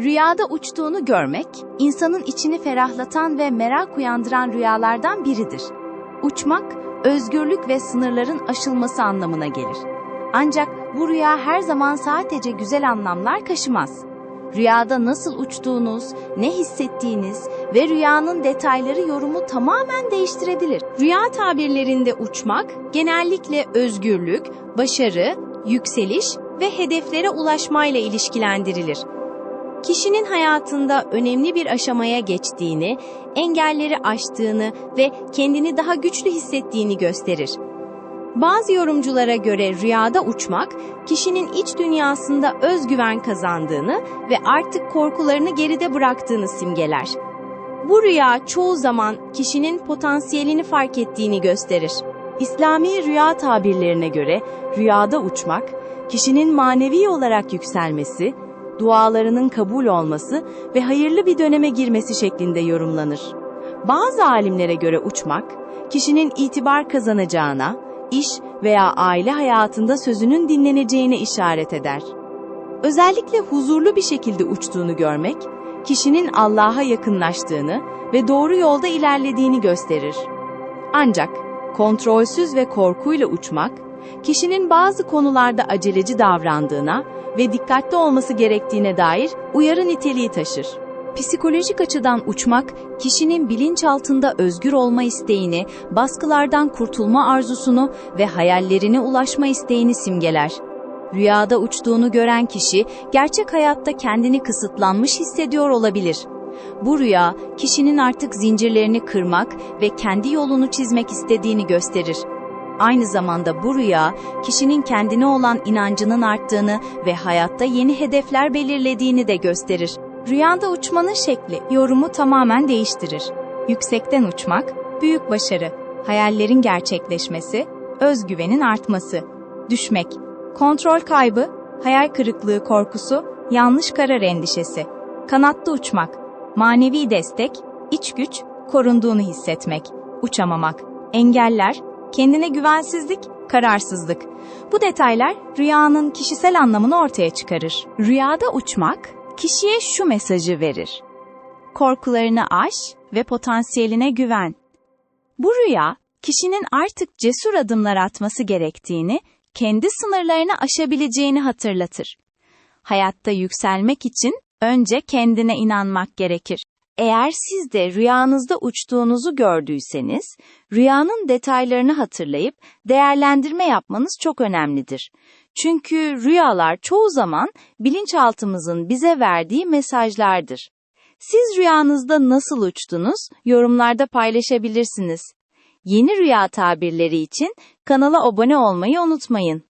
Rüyada uçtuğunu görmek, insanın içini ferahlatan ve merak uyandıran rüyalardan biridir. Uçmak, özgürlük ve sınırların aşılması anlamına gelir. Ancak bu rüya her zaman sadece güzel anlamlar kaşımaz. Rüyada nasıl uçtuğunuz, ne hissettiğiniz ve rüyanın detayları yorumu tamamen değiştirebilir. Rüya tabirlerinde uçmak genellikle özgürlük, başarı, yükseliş ve hedeflere ulaşmayla ilişkilendirilir. Kişinin hayatında önemli bir aşamaya geçtiğini, engelleri aştığını ve kendini daha güçlü hissettiğini gösterir. Bazı yorumculara göre rüyada uçmak, kişinin iç dünyasında özgüven kazandığını ve artık korkularını geride bıraktığını simgeler. Bu rüya çoğu zaman kişinin potansiyelini fark ettiğini gösterir. İslami rüya tabirlerine göre rüyada uçmak, kişinin manevi olarak yükselmesi, dualarının kabul olması ve hayırlı bir döneme girmesi şeklinde yorumlanır. Bazı alimlere göre uçmak, kişinin itibar kazanacağına, iş veya aile hayatında sözünün dinleneceğine işaret eder. Özellikle huzurlu bir şekilde uçtuğunu görmek, kişinin Allah'a yakınlaştığını ve doğru yolda ilerlediğini gösterir. Ancak kontrolsüz ve korkuyla uçmak, kişinin bazı konularda aceleci davrandığına ve dikkatli olması gerektiğine dair uyarı niteliği taşır. Psikolojik açıdan uçmak, kişinin bilinçaltında özgür olma isteğini, baskılardan kurtulma arzusunu ve hayallerine ulaşma isteğini simgeler. Rüyada uçtuğunu gören kişi, gerçek hayatta kendini kısıtlanmış hissediyor olabilir. Bu rüya, kişinin artık zincirlerini kırmak ve kendi yolunu çizmek istediğini gösterir. Aynı zamanda bu rüya, kişinin kendine olan inancının arttığını ve hayatta yeni hedefler belirlediğini de gösterir. Rüyada uçmanın şekli, yorumu tamamen değiştirir. Yüksekten uçmak, büyük başarı, hayallerin gerçekleşmesi, özgüvenin artması. Düşmek, kontrol kaybı, hayal kırıklığı korkusu, yanlış karar endişesi. Kanatlı uçmak, manevi destek, iç güç, korunduğunu hissetmek. Uçamamak, engeller, kendine güvensizlik, kararsızlık. Bu detaylar rüyanın kişisel anlamını ortaya çıkarır. Rüyada uçmak, kişiye şu mesajı verir. Korkularını aş ve potansiyeline güven. Bu rüya, kişinin artık cesur adımlar atması gerektiğini, kendi sınırlarını aşabileceğini hatırlatır. Hayatta yükselmek için önce kendine inanmak gerekir. Eğer siz de rüyanızda uçtuğunuzu gördüyseniz, rüyanın detaylarını hatırlayıp değerlendirme yapmanız çok önemlidir. Çünkü rüyalar çoğu zaman bilinçaltımızın bize verdiği mesajlardır. Siz rüyanızda nasıl uçtunuz? Yorumlarda paylaşabilirsiniz. Yeni rüya tabirleri için kanala abone olmayı unutmayın.